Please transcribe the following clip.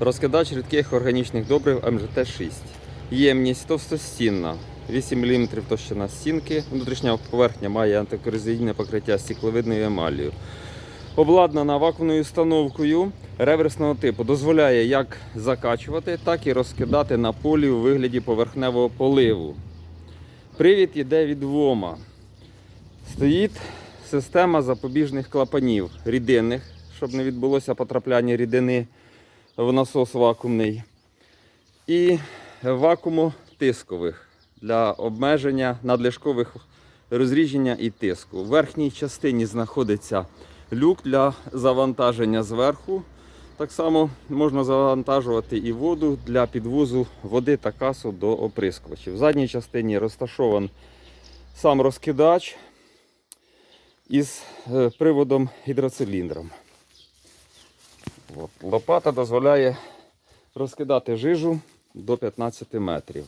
Розкидач рідких органічних добрив МЖТ-6. Ємність товстостінна. 8 мм товщина стінки. Внутрішня поверхня має антикорозійне покриття стекловидною емалію. Обладнана вакуумною установкою реверсного типу. Дозволяє як закачувати, так і розкидати на полі у вигляді поверхневого поливу. Привід йде від ВОМа. Стоїть система запобіжних клапанів рідинних, щоб не відбулося потрапляння рідини в насос вакуумний. І вакуумотискових для обмеження надлишкових розріження і тиску. В верхній частині знаходиться люк для завантаження зверху. Так само можна завантажувати і воду для підвозу води та касу до оприскувачів. В задній частині розташований сам розкидач із е, приводом гідроциліндром. Лопата дозволяє розкидати жижу до 15 метрів.